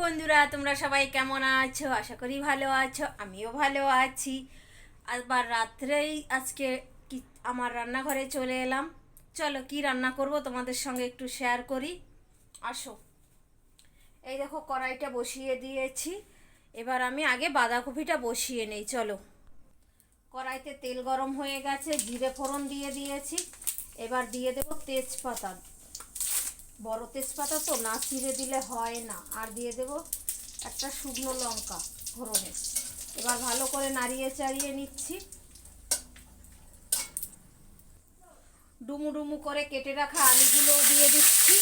বন্ধুরা, তোমরা সবাই কেমন আছো? আশা করি ভালো আছো, আমিও ভালো আছি। আবার রাত্রেই আজকে কি আমার রান্নাঘরে চলে এলাম। চলো, কি রান্না করব তোমাদের সঙ্গে একটু শেয়ার করি? আসো। এই দেখো, কড়াইটা বসিয়ে দিয়েছি। এবার আমি আগে বাঁধাকপিটা বসিয়ে নেই, চলো। কড়াইতে তেল গরম হয়ে গেছে, জিরে ফোড়ন দিয়ে দিয়েছি। এবার দিয়ে দেবো তেজপাতা। বড় তেজপাতা তো না চিড়ে দিলে হয় না। আর দিয়ে দেব একটা শুকনো লঙ্কা ফোড়নে। এবার ভালো করে নাড়িয়ে চাড়িয়ে নিচ্ছি। ডুমু ডুমু করে কেটে রাখা আলুগুলো দিয়ে দিচ্ছি।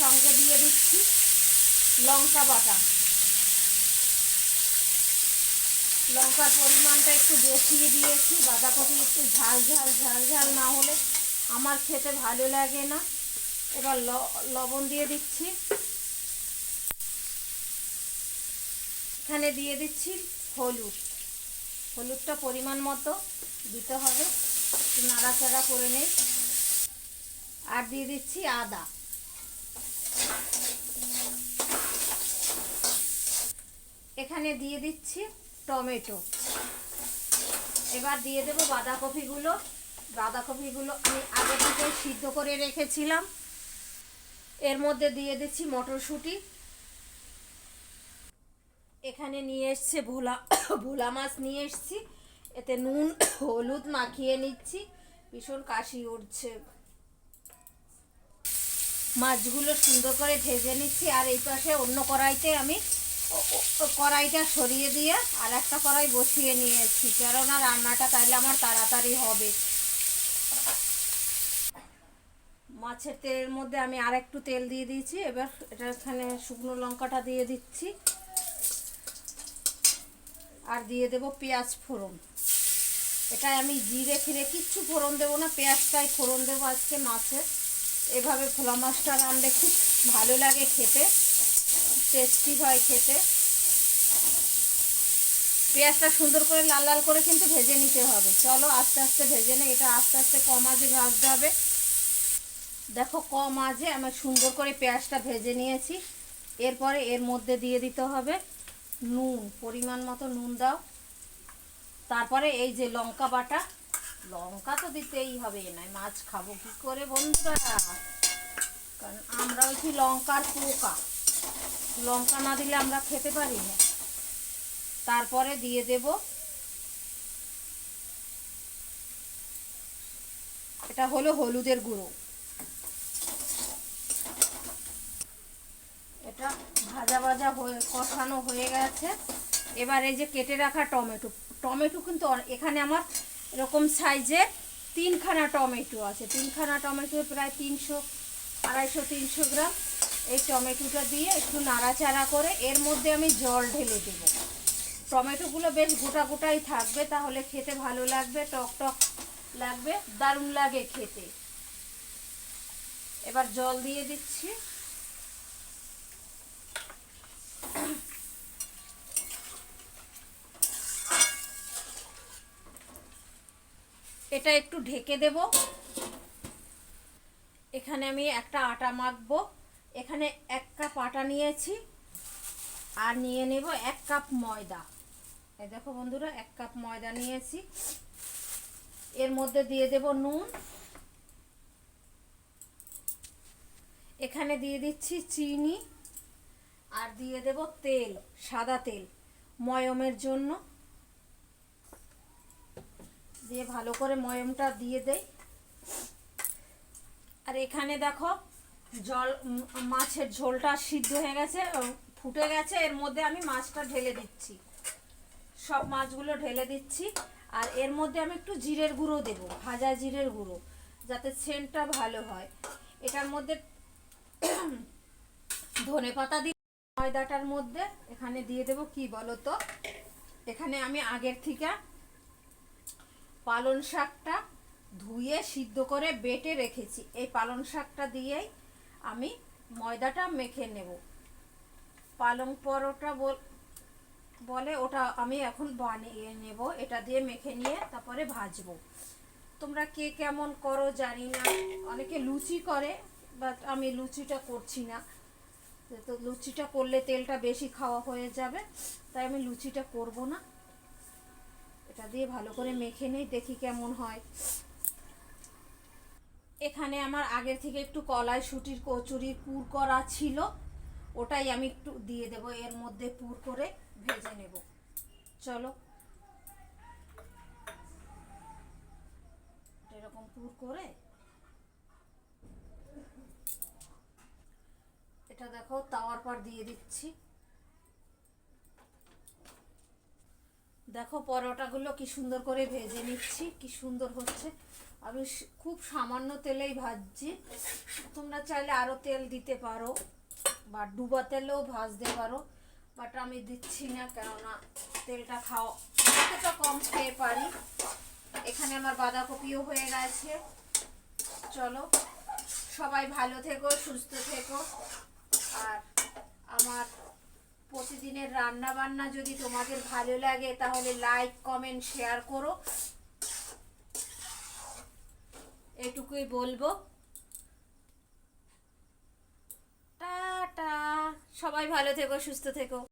সঙ্গে দিয়ে দিচ্ছি লঙ্কা বাটা। লঙ্কার পরিমাণটা একটু বেশিয়ে দিয়েছি, বাঁধাকপি একটু ঝাল ঝাল ঝাল ঝাল না হলে আমার খেতে ভালো লাগে না। এবার লবণ দিয়ে দিচ্ছি। এখানে দিয়ে দিচ্ছি হলুদ। হলুদটা পরিমাণ মতো দিতে হবে। নাড়াচাড়া করে নেই। আর দিয়ে দিচ্ছি আদা। এখানে দিয়ে দিচ্ছি টমেটো। এবার দিয়ে দেবো বাঁধাকপিগুলো। বাঁধাকপিগুলো আমি আগে থেকে সিদ্ধ করে রেখেছিলাম। এর মধ্যে দিয়ে দিচ্ছি মটরশুঁটি। এখানে নিয়ে এসছে ভোলা ভোলা মাছ নিয়ে এসছি। এতে নুন, হলুদ মাখিয়ে নিচ্ছি। ভীষণ কাশি উঠছে। মাছগুলো সুন্দর করে ভেজে নিচ্ছি। আর এই পাশে অন্য কড়াইতে আমি কড়াইটা সরিয়ে দিয়ে আর একটা কড়াই বসিয়ে নিয়েছি। কেননা রান্নাটা তাইলে আমার তাড়াতাড়ি হবে। মাছের তেলের মধ্যে আমি আর একটু তেল দিয়ে দিয়েছি। এবার এটা এখানে শুকনো লঙ্কাটা দিয়ে দিচ্ছি। আর দিয়ে দেব পেঁয়াজ ফোড়ন। এটা আমি জিরে ফিরে কিচ্ছু ফোড়ন দেবো না, পেঁয়াজটাই ফোড়ন দেবো আজকে মাছের এভাবে ফোলা মাছটা রান্না খুব ভালো লাগে খেতে টেস্টি হয় খেতে। পেঁয়াজটা সুন্দর করে লাল লাল করে কিন্তু ভেজে নিতে হবে। চলো আস্তে আস্তে ভেজে নে এটা আস্তে আস্তে কম আজে ভাজতে হবে। দেখো, কম আজে আমি সুন্দর করে পেঁয়াজটা ভেজে নিয়েছি। এরপরে এর মধ্যে দিয়ে দিতে হবে নুন, পরিমাণ মতো নুন দাও। তারপরে এই যে লঙ্কা বাটা, লঙ্কা তো দিতেই হবে না মাছ খাব কি করে বন্ধুরা? কারণ আমরা হচ্ছি লঙ্কার পোকা। লঙ্কা না দিলে আমরা খেতে পারি না। তারপরে দিয়ে দেব এটা হলো হলুদের গুঁড়ো এটা হয়ে, কষানো হয়ে গেছে। এবার এই যে কেটে রাখা টমেটো। টমেটো কিন্তু এখানে আমার এরকম সাইজের তিনখানা টমেটো আছে। তিনখানা টমেটো প্রায় তিনশো, আড়াইশো, তিনশো গ্রাম। এই টমেটোটা দিয়ে একটু নাড়াচাড়া করে এর মধ্যে আমি জল ঢেলে দেবো। টমেটোগুলো বেশ গোটা গোটাই থাকবে, তাহলে খেতে ভালো লাগবে, টক টক লাগবে, দারুণ লাগে খেতে। এবার জল দিয়ে দিচ্ছি। এটা একটু ঢেকে দেব। এখানে আমি একটা আটা মাখবো। এখানে এক কাপ আটা নিয়েছি আর নিয়ে নেব এক কাপ ময়দা। এই দেখো বন্ধুরা, এক কাপ ময়দা নিয়েছি। এর মধ্যে দিয়ে দেব নুন। এখানে দিয়ে দিচ্ছি চিনি। আর দিয়ে দেব তেল, সাদা তেল। ময়মের জন্য দিয়ে ভালো করে ময়মটা দিয়ে দেই। আর এখানে দেখো জল মাছের ঝোলটা সিদ্ধ হয়ে গেছে ফুটে গেছে। এর মধ্যে আমি মাছটা ঢেলে দিচ্ছি। সব মাছগুলো ঢেলে দিচ্ছি। আর এর মধ্যে আমি একটু জিরের গুঁড়ো দেবো, ভাজা জিরের গুঁড়ো, যাতে সেন্টটা ভালো হয়। এটার মধ্যে ধনে পাতা দিয়ে ময়দাটার মধ্যে এখানে দিয়ে দেবো কি বলো তো এখানে আমি আগের থেকে পালন শাকটা ধুয়ে সিদ্ধ করে বেটে রেখেছি। এই পালং শাকটা দিয়েই আমি ময়দাটা মেখে নেব। পালং পরোটা বলে ওটা আমি এখন বানিয়ে নেব। এটা দিয়ে মেখে নিয়ে তারপরে ভাজবো। তোমরা কে কেমন করো জানি না। অনেকে লুচি করে বাট আমি লুচিটা করছি না। তো লুচিটা করলে তেলটা বেশি খাওয়া হয়ে যাবে, তাই আমি লুচিটা করব না। এটা দিয়ে ভালো করে মেখে নেই, দেখি কেমন হয়। এখানে আমার আগের থেকে একটু কলাই, শুটির কচুরির পুর করা ছিল, ওটাই আমি একটু দিয়ে দেব, এর মধ্যে পুর করে ভেজে নেব। চলো। এরকম পুর করে এটা দেখো, তাওয়ার পর দিয়ে দিচ্ছি। দেখো, পরোটাগুলো কি সুন্দর করে ভেজে নিচ্ছি, কি সুন্দর হচ্ছে। আমি খুব সামান্য তেলেই ভাজছি। তোমরা চাইলে আরও তেল দিতে পারো, বা ডুবা তেলেও ভাজতে পারো, বাট আমি দিচ্ছি না, কেননা তেলটা খাওয়া যতটা কম খেয়ে পারি। এখানে আমার বাঁধাকপিও হয়ে গেছে। চলো, সবাই ভালো থেকো, সুস্থ থেকো। আর আমার প্রতিদিনের রান্না বান্না যদি তোমাদের ভালো লাগে, তাহলে লাইক কমেন্ট শেয়ার করো। এটুকুই বলব। টাটা। সবাই ভালো থেকো, সুস্থ থেকো।